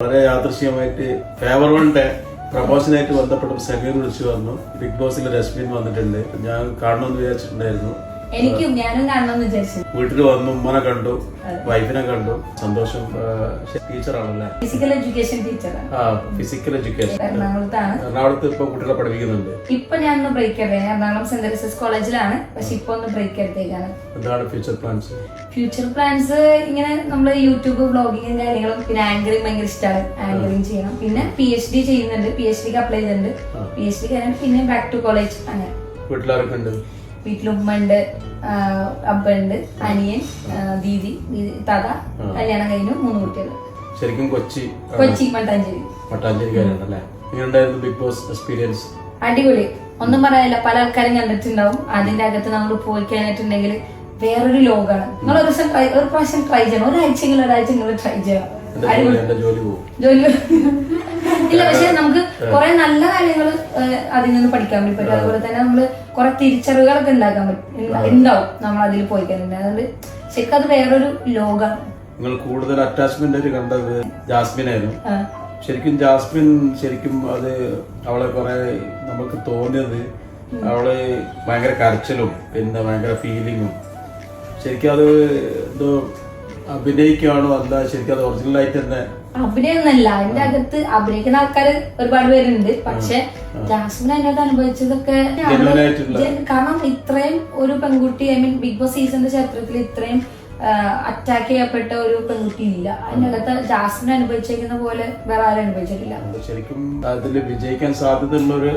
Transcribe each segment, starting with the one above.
വളരെ യാദൃശ്യമായിട്ട് ഫേവർ വണ്ടെ പ്രമോഷനായിട്ട് ബന്ധപ്പെട്ട സെമീർ വിളിച്ചു വന്നു ബിഗ് ബോസിൽ രശ്മിൻ വന്നിട്ടുണ്ട്. ഞാൻ കാണണമെന്ന് വിചാരിച്ചിട്ടുണ്ടായിരുന്നു. എനിക്കും ഞാനും കാണണമെന്ന് വിചാരിച്ചു. വീട്ടിൽ വന്നു ഉമ്മനെ കണ്ടു വൈഫിനെ കണ്ടു. സന്തോഷം ടീച്ചറാണല്ലേ? ഫിസിക്കൽ എഡ്യൂക്കേഷൻ ടീച്ചറാണ് ആ ഫിസിക്കൽ എഡ്യൂക്കേഷൻ എറണാകുളത്താണ്. എറണാകുളത്ത് ഇപ്പൊ കുട്ടികളെ പഠിപ്പിക്കുന്നുണ്ട്. ഇപ്പൊ ഞാൻ ഒന്ന് ബ്രേക്ക് എടുത്തേ എറണാകുളം സെന്റ് തെരേസസ് കോളേജിലാണ് പക്ഷെ ഇപ്പൊ ഒന്ന് ബ്രേക്ക് എടുത്തേക്കാണ് എന്താണ് ഫ്യൂച്ചർ പ്ലാൻസ് ഫ്യൂച്ചർ പ്ലാൻസ് ഇങ്ങനെ നമ്മൾ യൂട്യൂബ് ബ്ലോഗിങ്ങും കാര്യങ്ങളും പിന്നെ ആങ്കറിങ് ഭയങ്കര ഇഷ്ടമാണ് ആങ്കറിങ് ചെയ്യണം. പിന്നെ പി എച്ച് ഡി ചെയ്യുന്നുണ്ട്. പി എച്ച് ഡിക്ക് അപ്ലൈ ചെയ്തിട്ടുണ്ട്. പി എച്ച് ഡി കഴിഞ്ഞാൽ പിന്നെ ബാക്ക് ടു കോളേജ് അങ്ങനെ. വീട്ടിലാരൊക്കെ ഉണ്ട്? വീട്ടിൽ ഉമ്മ ഉണ്ട് അബ്ബ ഉണ്ട് അനിയൻ ദീദി തത കല്യാണം കഴിഞ്ഞു മൂന്ന് കുട്ടികൾ ശരിക്കും കൊച്ചി കൊച്ചി മട്ടാഞ്ചേരി. മട്ടാഞ്ചേരിക്കാരാണല്ലേ എങ്ങനെയുണ്ടായിരുന്നു ബിഗ് ബോസ് എക്സ്പീരിയൻസ് അടിപൊളി. ഒന്നും പറയാനില്ല പല ആൾക്കാരും കണ്ടിട്ടുണ്ടാവും. അതിന്റെ അകത്ത് നമ്മൾ പോയി കഴിഞ്ഞിട്ടുണ്ടെങ്കിൽ വേറൊരു ലോകമാണ് നിങ്ങൾ ഒരു ദിവസം ഒരു പ്രാവശ്യം ട്രൈ ചെയ്യണം. ഒരാഴ്ചയെങ്കിലും നിങ്ങൾ ട്രൈ ചെയ്യണം. ജോലി? ഇല്ല പക്ഷെ നമുക്ക് കുറെ നല്ല കാര്യങ്ങൾ അതിൽ നിന്ന് പഠിക്കാൻ വേണ്ടി പറ്റും അതുപോലെ തന്നെ നമ്മൾ കുറെ തിരിച്ചറിവുകളൊക്കെ ഉണ്ടാക്കാൻ പറ്റും. ഉണ്ടാവും നമ്മൾ അതിൽ പോയി കഴിഞ്ഞിട്ട് അതുകൊണ്ട് ശരിക്കും അത് വേറൊരു ലോകമാണ് നിങ്ങൾ കൂടുതൽ അറ്റാച്ച്മെന്റ് ആയിട്ട് കണ്ടത് ജാസ്മിൻ ആയിരുന്നു. ശരിക്കും ജാസ്മിൻ ശരിക്കും അത് അവളെ കുറെ നമുക്ക് തോന്നിയത് അവൾ ഭയങ്കര കരച്ചിലും പിന്നെ ഭയങ്കര ഫീലിങ്ങും ശരിക്കും അത് എന്തോ അഭിനയിക്കുകയാണോ? അല്ല ശരിക്കും അത് ഒറിജിനൽ ആയിട്ട് തന്നെ? അഭിനയൊന്നല്ല അതിന്റെ അകത്ത് അഭിനയിക്കുന്ന ആൾക്കാര് ഒരുപാട് പേരുണ്ട്. പക്ഷെ ജാസ്മിൻ അതിനകത്ത് അനുഭവിച്ചതൊക്കെ കാരണം ഇത്രയും ഒരു പെൺകുട്ടി ഐ മീൻ ബിഗ് ബോസ് സീസണിന്റെ ചരിത്രത്തിൽ ഇത്രയും അറ്റാക്ക് ചെയ്യപ്പെട്ട ഒരു പെൺകുട്ടി ഇല്ല. അതിനകത്ത് ജാസ്മിൻ അനുഭവിച്ചേക്കുന്ന പോലെ വേറെ ആരും അനുഭവിച്ചിട്ടില്ല. ശരിക്കും അതിൽ വിജയിക്കാൻ സാധ്യതയുള്ള ഒരു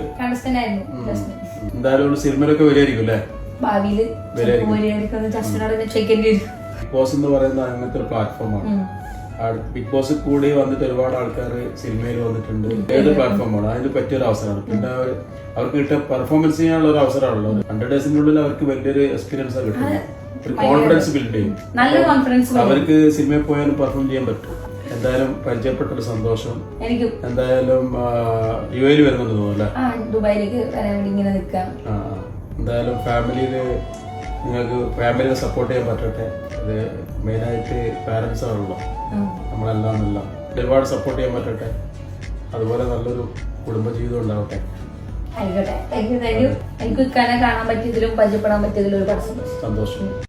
എന്തായാലും സിനിമയിലൊക്കെ വരികയായിരിക്കും അല്ലേ? ഭാവിയിൽ വരികയായിരിക്കും. ജാസ്മിനോട് ചോദിക്കേണ്ടി വരും. ബിഗ് ബോസ് എന്ന് പറയുന്ന അങ്ങനത്തെ ഒരു പ്ലാറ്റ്ഫോമാണ് ബിഗ് ബോസ് കൂടി വന്നിട്ട് ഒരുപാട് ആൾക്കാർ സിനിമയിൽ വന്നിട്ടുണ്ട്. ഏത് പ്ലാറ്റ്ഫോമാണ് അതിന് പറ്റിയൊരു അവസരമാണ്. പിന്നെ അവർക്ക് കിട്ടിയ പെർഫോമൻസ് ചെയ്യാനുള്ള ഒരു അവസരമാണല്ലോ ഹൺഡ്രഡ് ഡേയ്സിന്റെ ഉള്ളിൽ അവർക്ക് വലിയൊരു എക്സ്പീരിയൻസ് കിട്ടുന്നത്. ഒരു കോൺഫിഡൻസ് ബിൽഡ് ചെയ്യും. അവർക്ക് സിനിമയിൽ പോയാലും പെർഫോം ചെയ്യാൻ പറ്റും. എന്തായാലും പരിചയപ്പെട്ട ഒരു സന്തോഷം. എനിക്ക്. എന്തായാലും യു എയിൽ വരുന്നുണ്ട് തോന്നുന്നു അല്ലേ? ദുബായിലേക്ക് ഇങ്ങനെ നിൽക്കാം. എന്തായാലും ഫാമിലിയിൽ നിങ്ങൾക്ക് ഫാമിലിയെ സപ്പോർട്ട് ചെയ്യാൻ പറ്റട്ടെ. അത് മെയിനായിട്ട് പാരൻസ് ആണല്ലോ. നമ്മളെല്ലാം എല്ലാം ഒരുപാട് സപ്പോർട്ട് ചെയ്യാൻ പറ്റട്ടെ. അതുപോലെ നല്ലൊരു കുടുംബജീവിതം ഉണ്ടാവട്ടെ. ആയിക്കോട്ടെ. എനിക്ക് കാണാൻ പറ്റിയതിലും പരിചയപ്പെടാൻ പറ്റിയതിലും ഒരുപാട് സന്തോഷം.